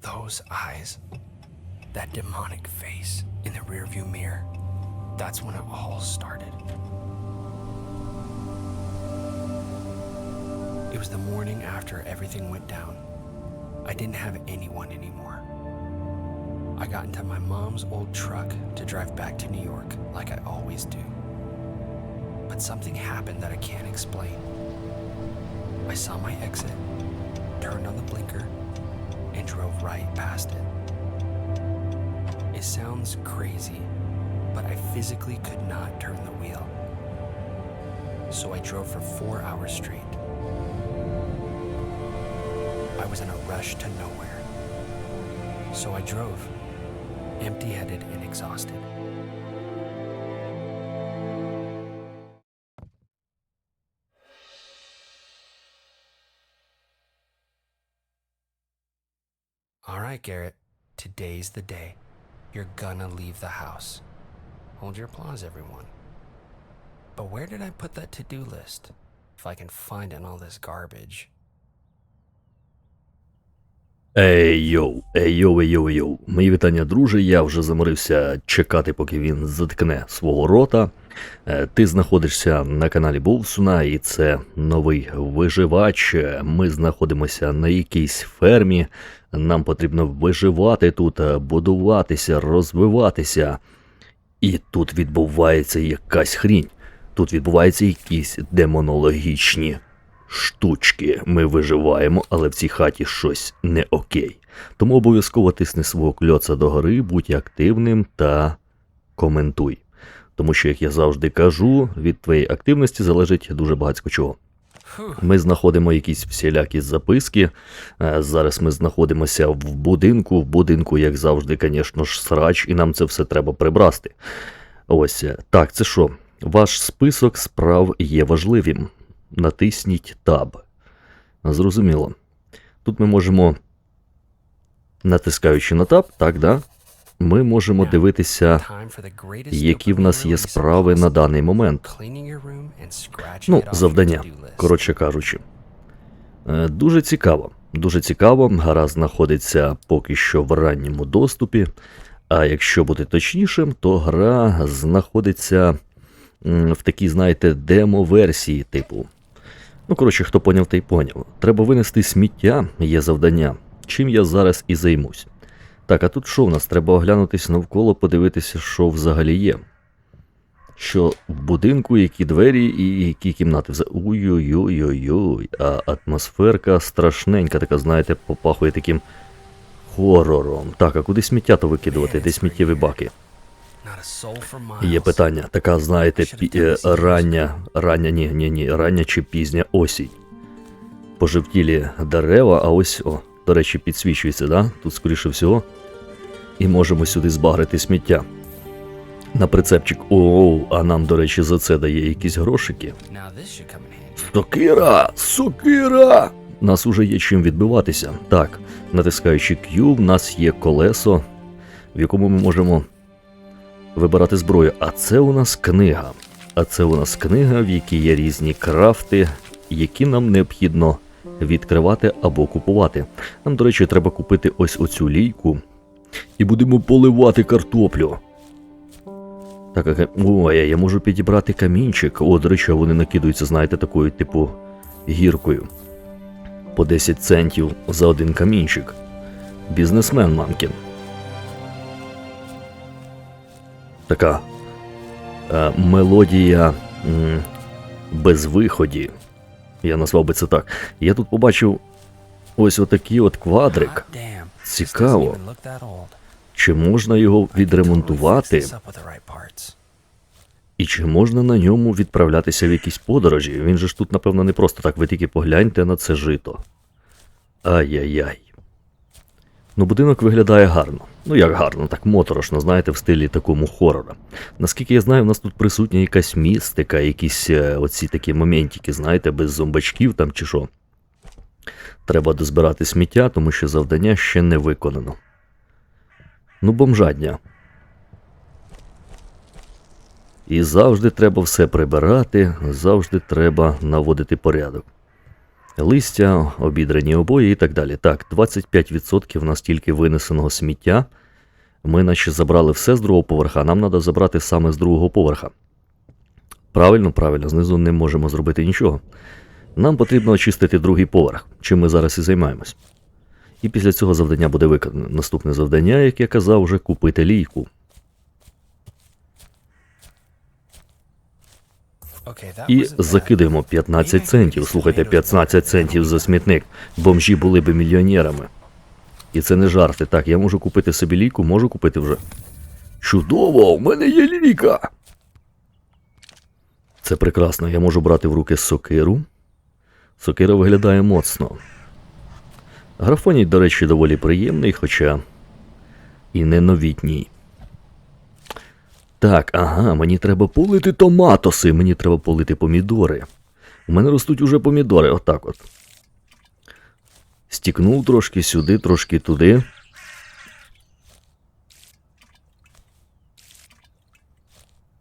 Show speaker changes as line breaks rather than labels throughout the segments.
Those eyes, that demonic face in the rearview mirror, that's when it all started. It was the morning after everything went down. I didn't have anyone anymore. I got into my mom's old truck to drive back to New York like I always do. But something happened that I can't explain. I saw my exit, turned on the blinker, and drove right past it. It sounds crazy, but I physically could not turn the wheel. So I drove for four hours straight. I was in a rush to nowhere. So I drove, empty headed and exhausted. Right, Garrett, today's the day. You're gonna leave the house. Hold your applause, everyone. But where did I put that to do list? If I can find it in all this garbage.
Ей йоу, ей йоу, ей йоу, ей йоу. Мої вітання, друже. Я вже заморився чекати, поки він заткне свого рота. Е, Ти знаходишся на каналі Болсуна, і це новий виживач. Ми знаходимося на якійсь фермі. Нам потрібно виживати тут, е, будуватися, розвиватися. І тут відбувається якась хрінь. Тут відбуваються якісь демонологічні штучки. Ми виживаємо, але в цій хаті щось не окей. Тому обов'язково тисни свого кльоца догори, будь активним та коментуй. Тому що, як я завжди кажу, від твоєї активності залежить дуже багато чого. Ми знаходимо якісь всілякі записки. Е, Зараз ми знаходимося в будинку. В будинку, як завжди, звісно ж, срач, і нам це все треба прибрасти. Ось е, так, це що? Ваш список справ є важливим. Натисніть Tab. Зрозуміло. Тут ми можемо, натискаючи на Tab, так, да? Ми можемо дивитися, які в нас є справи на даний момент. Ну, завдання, коротше кажучи. Е, Дуже цікаво. Дуже цікаво. Гра знаходиться поки що в ранньому доступі. А якщо бути точнішим, то гра знаходиться в такій, знаєте, демо-версії типу. Ну, коротше, хто поняв, той поняв. Треба винести сміття, є завдання, чим я зараз і займусь. Так, а тут що в нас? Треба оглянутися навколо, подивитися, що взагалі є. Що в будинку, які двері і які кімнати. Ой-ой-ой-ой-ой. А атмосферка страшненька, така, знаєте, попахує таким хорором. Так, а куди сміття то викидувати? Де сміттєві баки? Є питання. Така, знаєте, пі- е, рання, рання, ні, ні, ні, рання чи пізня осінь. Пожевтілі дерева, а ось, о, до речі, підсвічується, да? Тут, скоріше всього. І можемо сюди збагрити сміття. На прицепчик. Оу, а нам, до речі, за це дає якісь грошики. Сокира! Сокира! Нас уже є чим відбиватися. Так, натискаючи Q, в нас є колесо, в якому ми можемо вибирати зброю. А це у нас книга. А це у нас книга, в якій є різні крафти, які нам необхідно відкривати або купувати. Нам, до речі, треба купити ось оцю лійку. І будемо поливати картоплю. Так, ой, я можу підібрати камінчик. О, до речі, вони накидаються, знаєте, такою, типу, гіркою. По 10 центів за один камінчик. Бізнесмен мамкін. Така е, мелодія без виході. Я назвав би це так. Я тут побачив ось отакий от квадрик. Цікаво. Чи можна його відремонтувати? І чи можна на ньому відправлятися в якісь подорожі? Він же ж тут, напевно, не просто так, ви тільки погляньте на це жито. Ай-яй-яй. Ну, будинок виглядає гарно. Ну як гарно, так моторошно, знаєте, в стилі такому хорора. Наскільки я знаю, в нас тут присутня якась містика, якісь е, оці такі моментики, знаєте, без зомбачків там чи що. Треба дозбирати сміття, тому що завдання ще не виконано. Ну, бомжадня. І завжди треба все прибирати, завжди треба наводити порядок. листя, обідрані обої і так далі. Так, 25% в нас тільки винесеного сміття. Ми наче забрали все з другого поверха, нам треба забрати саме з другого поверха. Правильно, правильно, знизу не можемо зробити нічого. Нам потрібно очистити другий поверх, чим ми зараз і займаємось. І після цього завдання буде виконано. Наступне завдання, як я казав, вже купити лійку. І закидаємо 15 центів. Слухайте, 15 центів за смітник. Бомжі були би мільйонерами. І це не жарти. Так, я можу купити собі ліку, можу купити вже. Чудово! У мене є ліка! Це прекрасно. Я можу брати в руки сокиру. Сокира виглядає моцно. Графоній, до речі, доволі приємний, хоча і не новітній. Так, ага, мені треба полити томатоси, мені треба полити помідори. У мене ростуть уже помідори, отак от. Стікнув трошки сюди, трошки туди.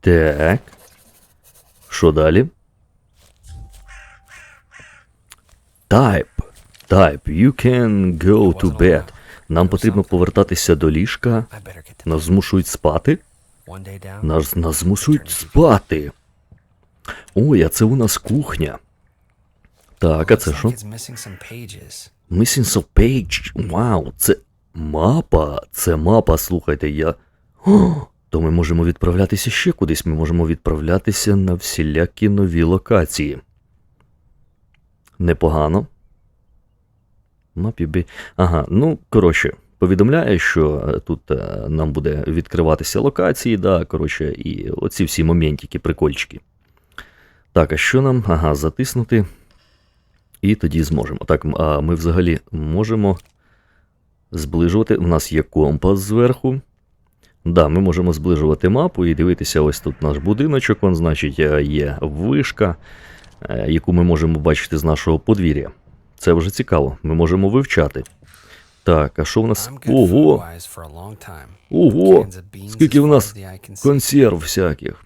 Так. Що далі? Type. Type. You can go to bed. Нам потрібно повертатися до ліжка. Нас змушують спати. Нас, нас змушують спати. Ой, а це у нас кухня. Так, а це що?
missing some
page. Вау, це мапа. Це мапа, слухайте, я. О, то ми можемо відправлятися ще кудись. Ми можемо відправлятися на всілякі нові локації. Непогано. Мапі. Ага, ну, коротше, повідомляє, що е, тут е, нам буде відкриватися локації, да, коротше, і оці всі моментики, прикольчики. Так, а що нам? Ага, затиснути. І тоді зможемо. Так, а ми взагалі можемо зближувати. У нас є компас зверху. Да, ми можемо зближувати мапу і дивитися, ось тут наш будиночок, он, значить, е, є вишка, яку ми можемо бачити з нашого подвір'я. Це вже цікаво, ми можемо вивчати. Так, а що в нас? Ого! Ого! Скільки в нас консерв всяких.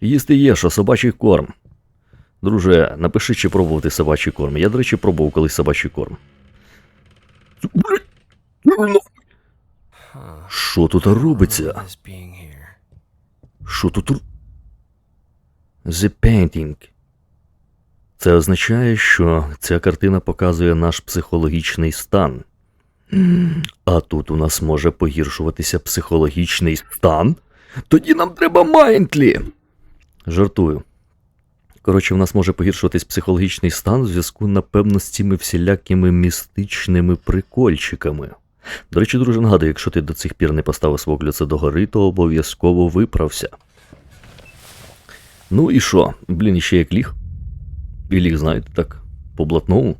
Їсти є, що собачий корм. Друже, напиши, чи пробувати собачий корм. Я, до речі, пробував колись собачий корм. Що тут робиться? Що тут? ру- The painting. Це означає, що ця картина показує наш психологічний стан. А тут у нас може погіршуватися психологічний стан? Тоді нам треба майнтлі. Жартую. Коротше, в нас може погіршуватись психологічний стан в зв'язку, напевно, з цими всілякими містичними прикольчиками. До речі, друже, нагадую, якщо ти до цих пір не поставив свого клюца догори, то обов'язково виправся. Ну і що? Блін, іще як ліг. І ліг, знаєте, так, по блатному.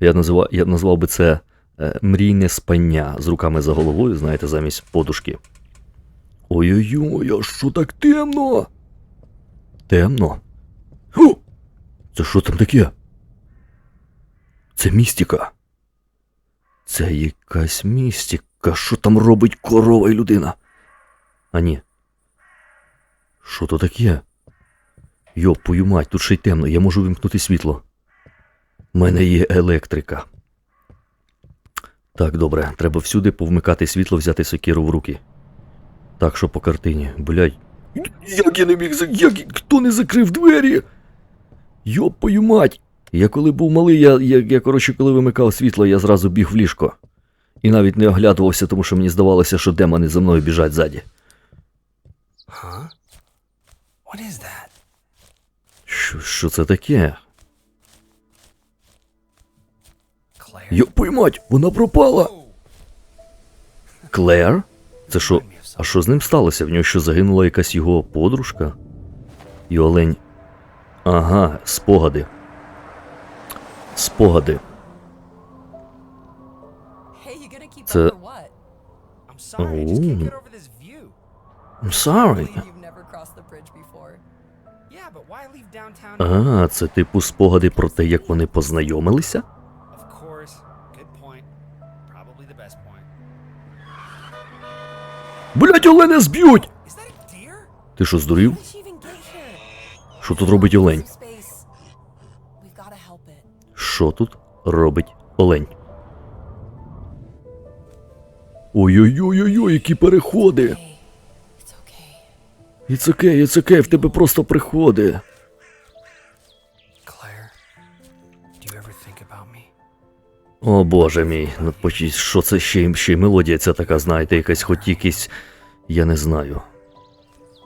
Я, називав, я назвав би це е, мрійне спання з руками за головою, знаєте, замість подушки. Ой-ой-ой, а що так темно? Темно? О! Це що там таке? Це містика. Це якась містика. Що там робить корова і людина? А ні. Що то таке? Йопою мать, тут ще й темно, я можу вимкнути світло. У мене є електрика. Так, добре, треба всюди повмикати світло, взяти сокиру в руки. Так, що по картині, блядь. Як я не міг. Як... Хто не закрив двері? Йопою мать! Я коли був малий, я, я, я коротше, коли вимикав світло, я зразу біг в ліжко. І навіть не оглядувався, тому що мені здавалося, що демони за мною біжать ззаді.
Huh? What is that?
Що, що це таке?
Claire?
Йопою мать, вона пропала! Клер? Це що? А що з ним сталося? В нього що загинула якась його подружка? І олень. Ага, спогади. Спогади.
What?
I'm sorry,
А, це типу спогади про те, як вони познайомилися? Блять, оленя зб'ють! Ти що здурів? Що тут робить олень? Що тут робить олень? Ой-ой-ой-ой, які переходи!
It's okay.
It's okay, в тебе просто приходи.
Claire, do you ever think about me?
О боже мій, ну почись, що це ще, ще й мелодія ця така, знаєте, якась хоч якийсь. Я не знаю.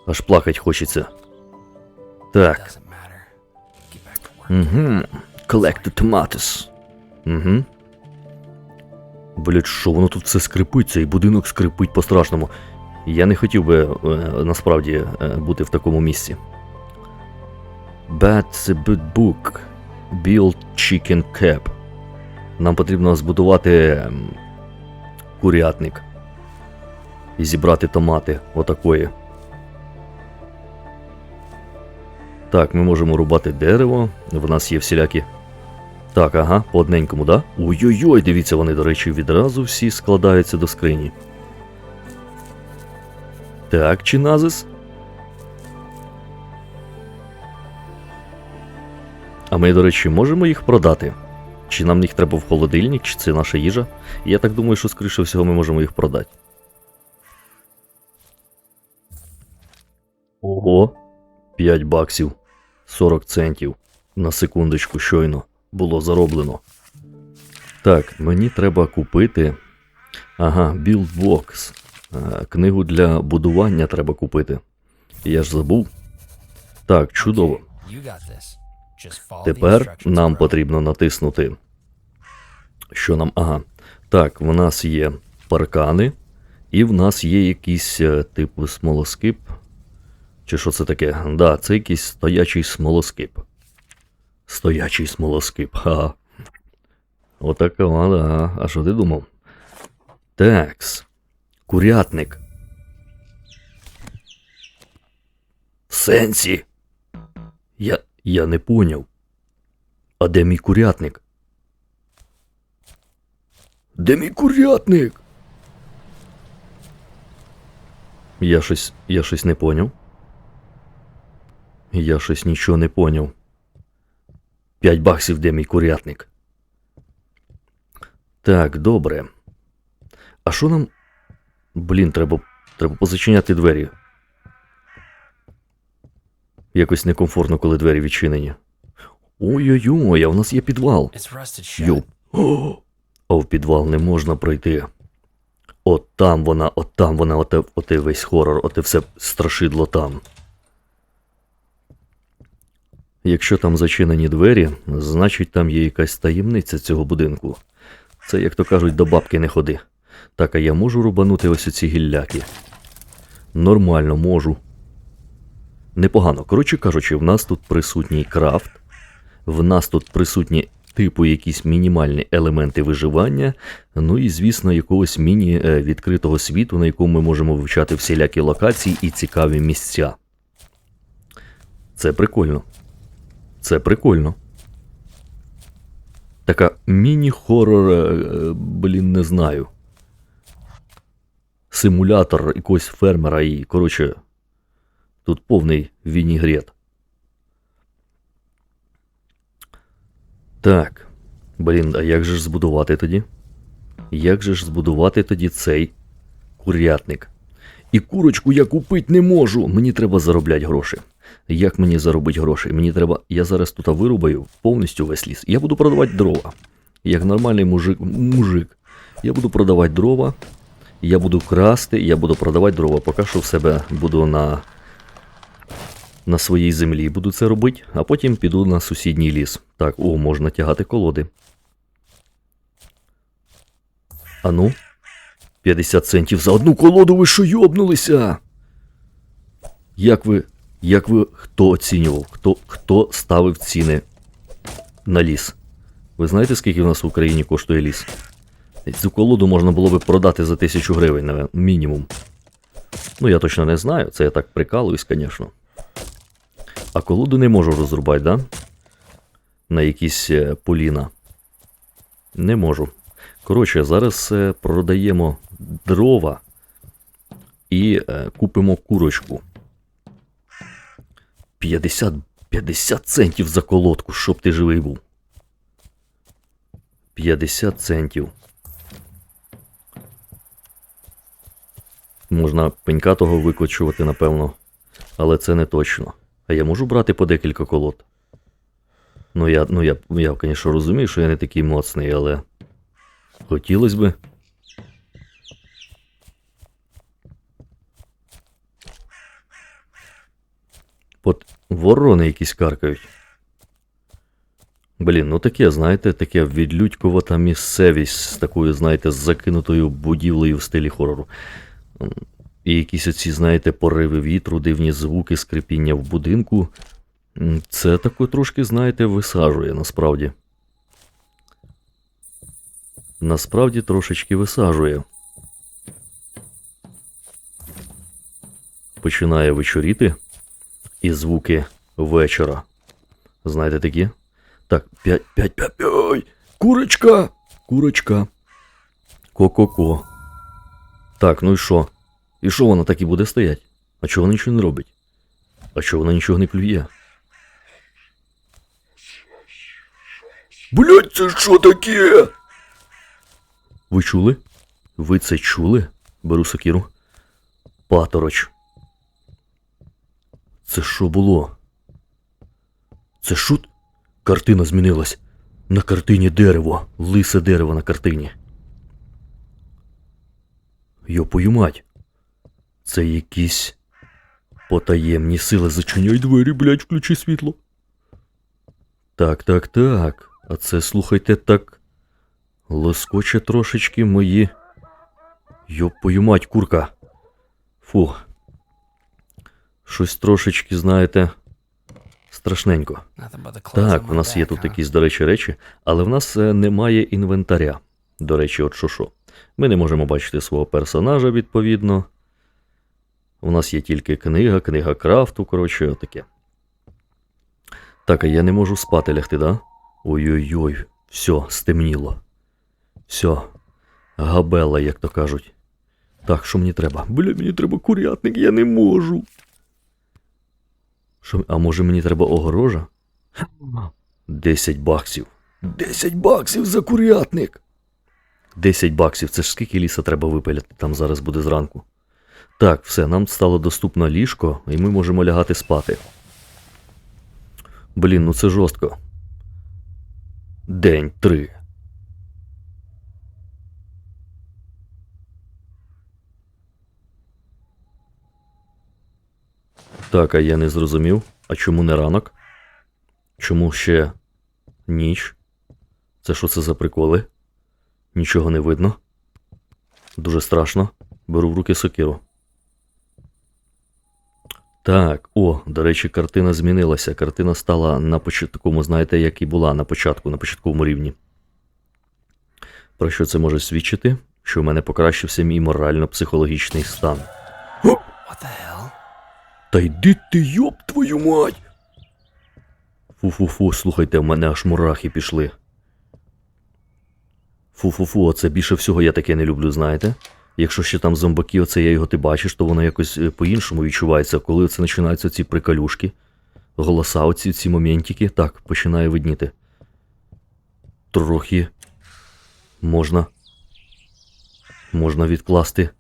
Аж плакать хочеться. Так. Угу. Collect the tomatoes. Угу. Блять, що воно тут все скрипить, цей будинок скрипить по-страшному. Я не хотів би е, насправді е, бути в такому місці. Bad the good book. Build chicken cap. Нам потрібно збудувати курятник. І зібрати томати отакої. Так, ми можемо рубати дерево. В нас є всілякі. Так, ага, по одненькому, да? Ой-ой-ой, дивіться, вони, до речі, відразу всі складаються до скрині. Так, чиназис. А ми, до речі, можемо їх продати? Чи нам їх треба в холодильник, чи це наша їжа? Я так думаю, що скоріше всього ми можемо їх продати. Ого, 5 баксів, 40 центів. На секундочку щойно було зароблено. Так, мені треба купити. Ага. Е, Книгу для будування треба купити. Я ж забув. Так, чудово. Тепер нам потрібно натиснути. Що нам. Ага. Так, в нас є паркани, і в нас є якийсь е, типу смолоскип. Чи що це таке? Да, це якийсь стоячий смолоскип. Стоячий смолоскип. Ха. Отака, да. А що ти думав? Такс. Курятник. В сенсі. Я. Я не поняв. А де мій курятник? Де мій курятник? Я щось. Я щось не поняв. Я щось нічого не поняв. П'ять баксів, де мій курятник. Так, добре. А що нам. Блін, треба. Треба позачиняти двері. Якось некомфортно, коли двері відчинені. Ой-ой-ой, а в нас є підвал. Йоп. О, а в підвал не можна пройти. От там вона, от там вона, оте, оте весь хорор, оте все страшидло там. Якщо там зачинені двері, значить там є якась таємниця цього будинку. Це, як то кажуть, до бабки не ходи. Так, а я можу рубанути ось оці гілляки. Нормально можу. Непогано. Коротше кажучи, в нас тут присутній крафт, в нас тут присутні типу якісь мінімальні елементи виживання, ну і, звісно, якогось міні-відкритого світу, на якому ми можемо вивчати всілякі локації і цікаві місця. Це прикольно. Це прикольно. Така міні-хорор, е, е, блін, не знаю. Симулятор якогось фермера і, коротше, тут повний вінігрет. Так. Блін, а як же ж збудувати тоді? Як же ж збудувати тоді цей курятник? І курочку я купити не можу. Мені треба заробляти гроші. Як мені заробити гроші? Мені треба. Я зараз тут вирубаю повністю весь ліс. Я буду продавати дрова. Як нормальний мужик. мужик. Я буду продавати дрова. Я буду красти, я буду продавати дрова. Поки що в себе буду на. На своїй землі буду це робити, а потім піду на сусідній ліс. Так, о, можна тягати колоди. Ану. 50 центів за одну колоду, ви що йобнулися? Як ви. Як ви. Хто оцінював? Хто, хто ставив ціни на ліс? Ви знаєте, скільки в нас в Україні коштує ліс? Цю колоду можна було би продати за тисячу гривень, наве- мінімум. Ну, я точно не знаю, це я так прикалуюсь, звісно. А колоду не можу розрубати, да? На якісь е, поліна. Не можу. Коротше, зараз е, продаємо дрова і е, купимо курочку. 50, 50 центів за колодку, щоб ти живий був. 50 центів. Можна пенька того викочувати, напевно. Але це не точно. А я можу брати по декілька колод. Ну, я, ну, я, я, звісно, розумію, що я не такий моцний, але. Хотілося би. От ворони якісь каркають. Блін, ну таке, знаєте, таке відлюдькувата місцевість з такою, знаєте, з закинутою будівлею в стилі хорору. І якісь оці, знаєте, пориви вітру, дивні звуки, скрипіння в будинку. Це таке трошки, знаєте, висаджує насправді. Насправді трошечки висаджує. Починає вечоріти і звуки вечора. Знаєте такі? Так, п'ять, п'ять, п'ять, п'ять. Курочка! Курочка. Ко-ко-ко. Так, ну і що? І що вона так і буде стоять? А чого вона нічого не робить? А чого вона нічого не клює? Блять, це що таке? Ви чули? Ви це чули? Беру сокіру. Патороч. Це що було? Це шут? Картина змінилась. На картині дерево, лисе дерево на картині. Йопою мать. Це якісь потаємні сили. Зачиняй двері, блядь, включи світло. Так, так, так. А це, слухайте, так. Лоскоче трошечки мої. Йопою мать, курка. Фу. Щось трошечки, знаєте, страшненько. Так, в нас є тут якісь, до речі, речі, але в нас е, немає інвентаря. До речі, от що що. Ми не можемо бачити свого персонажа, відповідно. У нас є тільки книга, книга крафту, коротше, таке. Так, а я не можу спати лягти, да? Ой-ой-ой, все, стемніло. Все. Габела, як то кажуть. Так, що мені треба? Бля, мені треба курятник, я не можу. Що, а може мені треба огорожа? 10 баксів. 10 баксів за курятник. 10 баксів. Це ж скільки ліса треба випиляти там зараз буде зранку. Так, все, нам стало доступно ліжко, і ми можемо лягати спати. Блін, ну це жорстко. День 3. Так, а я не зрозумів. А чому не ранок? Чому ще ніч? Це що це за приколи? Нічого не видно. Дуже страшно. Беру в руки сокиру. Так, о, до речі, картина змінилася. Картина стала на такому, знаєте, як і була на початку, на початковому рівні. Про що це може свідчити? Що в мене покращився мій морально-психологічний стан.
What the hell?
Та йди ти, йоб твою мать! Фу-фу-фу, слухайте, в мене аж мурахи пішли. Фу-фу-фу, оце більше всього я таке не люблю, знаєте? Якщо ще там зомбаки, оце я його ти бачиш, то воно якось е, по-іншому відчувається, коли це починаються ці приколюшки, голоса, оці ці моментики, так, починає видніти. Трохи можна. Можна відкласти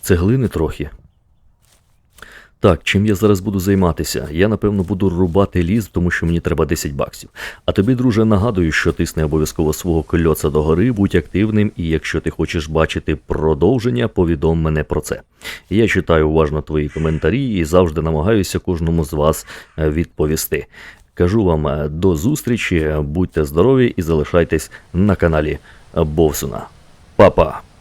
цеглини трохи. Так, чим я зараз буду займатися? Я напевно буду рубати ліс, тому що мені треба 10 баксів. А тобі, друже, нагадую, що тисни обов'язково свого кольоца до гори, будь активним, і якщо ти хочеш бачити продовження, повідом мене про це. Я читаю уважно твої коментарі і завжди намагаюся кожному з вас е, відповісти. Кажу вам е, до зустрічі, будьте здорові і залишайтесь на каналі Бовсуна. Па-па!